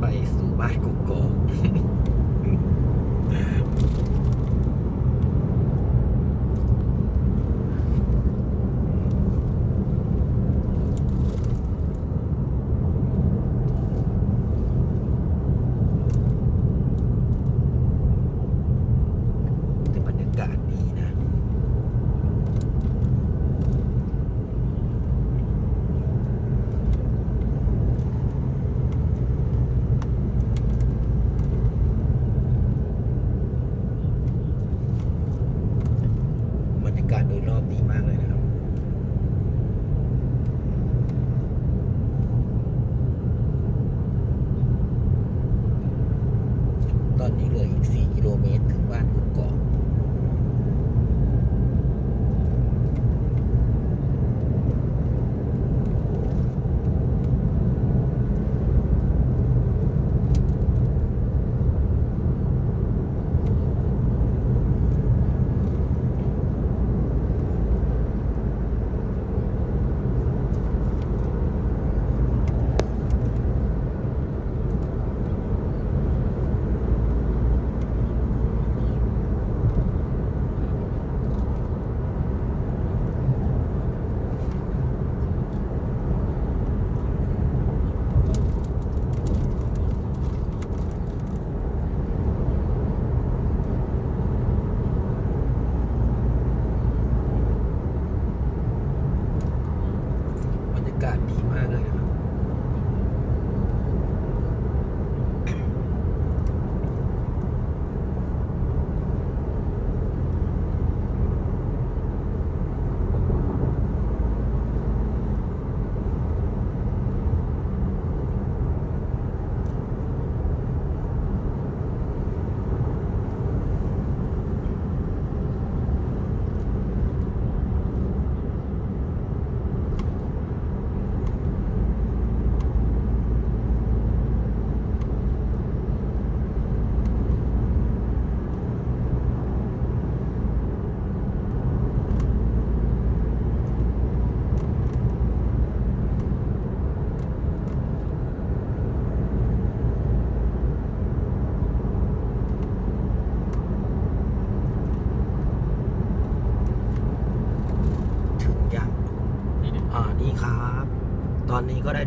ไปสู่บ้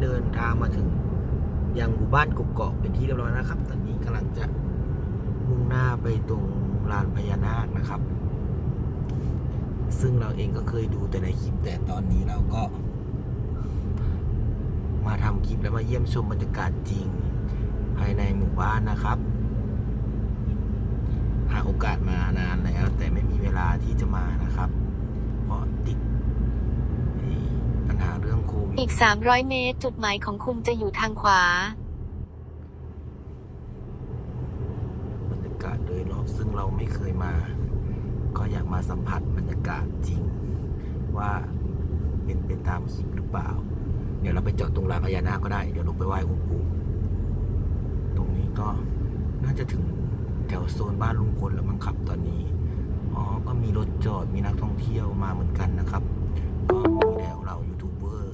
เดินทางมาถึงยังหมู่บ้านกุกเกาะเป็นที่เรียบร้อยนะครับ ตอนนี้กำลังจะมุ่งหน้าไปตรงลานพญานาคนะครับ ซึ่งเราเองก็เคยดูแต่ในคลิปแต่ตอนนี้เราก็ มาทำคลิปแล้วมาเยี่ยมชมบรรยากาศจริง ภายในหมู่บ้านนะครับ หาโอกาสมานานแล้วแต่ไม่มีเวลาที่จะมานะครับ เพราะติด หาเรื่องโควิดอีก 300 เมตร จุดหมายของคุณจะอยู่ทางขวา บรรยากาศโดยรอบซึ่งเราไม่เคยมา ก็อยากมาสัมผัสบรรยากาศจริง ว่าเป็นไปตามคลิปหรือเปล่า เดี๋ยวเราไปเจาะตรงลานพญานาคก็ได้ เดี๋ยวลงไปไหว้องค์ปู่ตรงนี้ก็น่าจะถึงแถวโซนบ้านลุงพลแล้วมั้งครับตอนนี้ อ๋อ ก็มีรถจอด มีนักท่องเที่ยวมาเหมือนกันนะครับ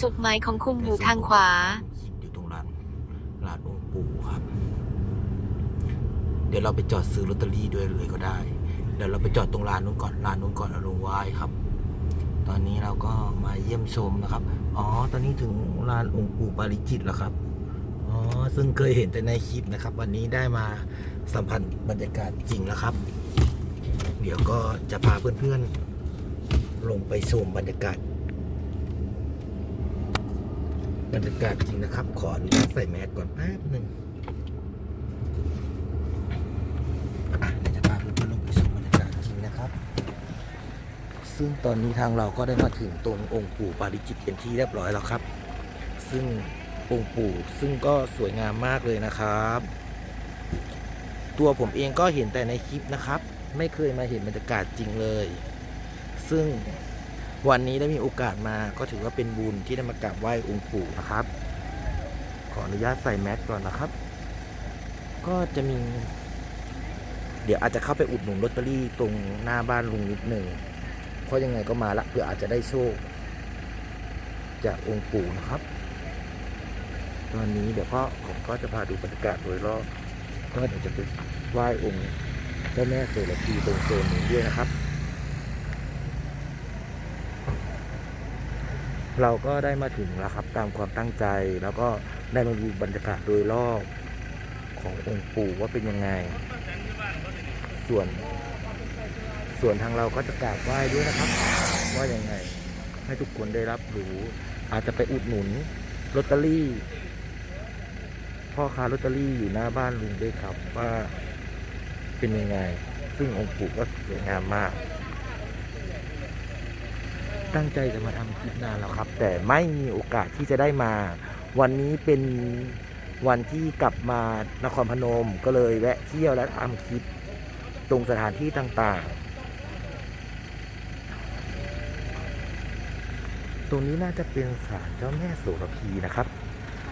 จุดหมายของคุณอยู่ทางขวา อยู่ตรงร้านร้านองค์ปู่ครับ เดี๋ยวเราไปจอดซื้อลอตเตอรี่ด้วยเลยก็ได้ เดี๋ยวเราไปจอดตรงร้านนู้นก่อนร้านนู้นก่อนเอาลงไหว้ครับ ตอนนี้เราก็มาเยี่ยมชมนะครับ อ๋อ ตอนนี้ถึงร้านองค์ปู่ปาริจิตแล้วครับ อ๋อ ซึ่งเคยเห็นแต่ในคลิปนะครับ วันนี้ได้มาสัมผัสบรรยากาศจริงแล้วครับ เดี๋ยวก็จะพาเพื่อนๆลงไปชมบรรยากาศ บรรยากาศจริงนะครับ ขออนุญาตใส่แมสก่อนแป๊บหนึ่งอะเดี๋ยวจะพาเพื่อนๆลงไปชมบรรยากาศจริงนะครับ ซึ่งตอนนี้ทางเราก็ได้มาถึงตรงองค์ปู่ปาริจิตเป็นที่เรียบร้อยแล้วครับ ซึ่งองค์ปู่ซึ่งก็สวยงามมากเลยนะครับ ตัวผมเองก็เห็นแต่ในคลิปนะครับ ไม่เคยมาเห็นบรรยากาศจริงเลย ซึ่ง วันนี้ได้มีโอกาสมาก็ถือว่าเป็นบุญที่ได้มากราบไหว้องค์ปู่นะครับ ขออนุญาตใส่แมสก่อนนะครับ ก็จะมี เดี๋ยวอาจจะเข้าไปอุดหนุนลอตเตอรี่ตรงหน้าบ้านลุงนิดหนึ่งเพราะยังไงก็มาละเพื่ออาจจะได้โชค จากองค์ปู่นะครับ ตอนนี้เดี๋ยวก็ผมก็จะพาดูบรรยากาศโดยรอบก็เดี๋ยวจะไปไหว้องค์เจ้าแม่โสระพีตรงโซนนี้ด้วยนะครับ เราก็ได้มาถึงแล้วครับตามความตั้งใจแล้วก็ได้มาดูบรรยากาศโดยรอบขององค์ปู่ว่าเป็นยังไง ส่วน ส่วนทางเราก็จะกราบไหว้ด้วยนะครับ ว่ายังไง ให้ทุกคนได้รับรู้ อาจจะไปอุดหนุนลอตเตอรี่ พ่อค้าลอตเตอรี่อยู่หน้าบ้านลุงด้วยครับว่าเป็นยังไง ซึ่งองค์ปู่ก็สวยงามมาก ตั้งใจจะมาทำคลิปนานแล้วครับ แต่ไม่มีโอกาสที่จะได้มา วันนี้เป็นวันที่กลับมานครพนมก็เลยแวะเที่ยวและทำคลิปตรงสถานที่ต่างๆ ตรงนี้น่าจะเป็นศาลเจ้าแม่โสระพีนะครับ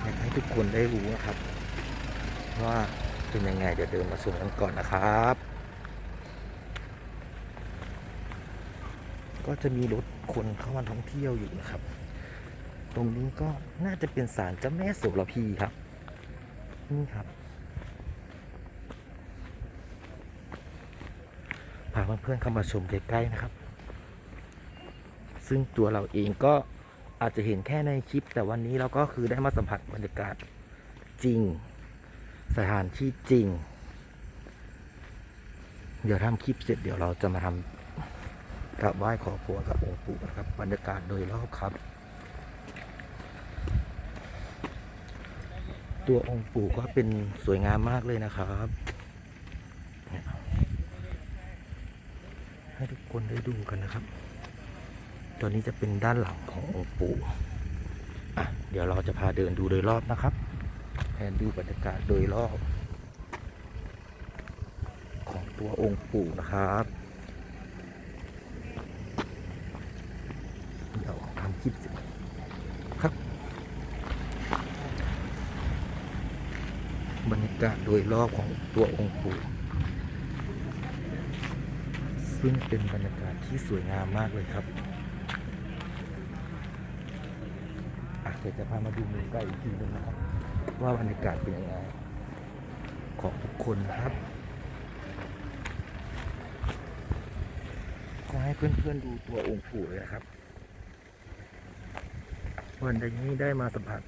อยากให้ทุกคนได้รู้นะครับ ว่าเป็นยังไงเดี๋ยวเดินมาชมกันก่อนนะครับ ก็จะมีรถคนเข้ามาท่องเที่ยวอยู่นะครับ ตรงนี้ก็น่าจะเป็นศาลเจ้าแม่โสระพีครับ นี่ครับพาเพื่อนๆเข้ามาชมใกล้ๆนะครับ ซึ่งตัวเราเองก็อาจจะเห็นแค่ในคลิป แต่วันนี้เราก็คือได้มาสัมผัสบรรยากาศจริง สถานที่จริง เดี๋ยวทำคลิปเสร็จเดี๋ยวเราจะมาทำ กราบไหว้ขอพรกับองค์ปู่นะครับ บรรยากาศโดยรอบครับ ตัวองค์ปู่ก็เป็นสวยงามมากเลยนะครับ ให้ทุกคนได้ดูกันนะครับ ตอนนี้จะเป็นด้านหลังขององค์ปู่อะเดี๋ยวเราจะพาเดินดูโดยรอบนะครับแผนดูบรรยากาศโดยรอบ ของตัวองค์ปู่นะครับ เดี๋ยวทำคลิปเสร็จครับ บรรยากาศโดยรอบของตัวองค์ปู่ซึ่งเป็นบรรยากาศที่สวยงามมากเลยครับอะเดี๋ยวจะพามาดูมุมใกล้อีกทีหนึงนะครับ ว่าบรรยากาศเป็นยังไงของทุกคนนะครับขอให้เพื่อนๆดูตัวองค์ปู่เลยครับ วันนี้ได้มาสัมผัส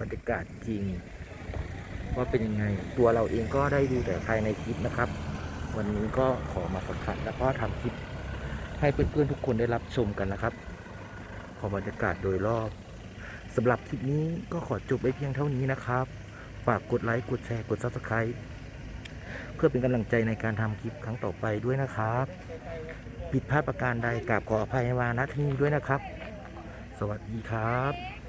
บรรยากาศจริง ว่าเป็นยังไง ตัวเราเองก็ได้ดูแต่ภายในคลิปนะครับ วันนี้ก็ขอมาสัมผัสแล้วก็ทำคลิป ให้เพื่อนๆทุกคนได้รับชมกันนะครับของบรรยากาศโดยรอบสำหรับคลิปนี้ก็ขอจบไว้เพียงเท่านี้นะครับ ฝากกดไลค์กดแชร์กด subscribe เพื่อเป็นกำลังใจในการทำคลิปครั้งต่อไปด้วยนะครับ ผิดพลาดประการใดกราบขออภัยมาณที่นี้ด้วยนะครับ สวัสดีครับ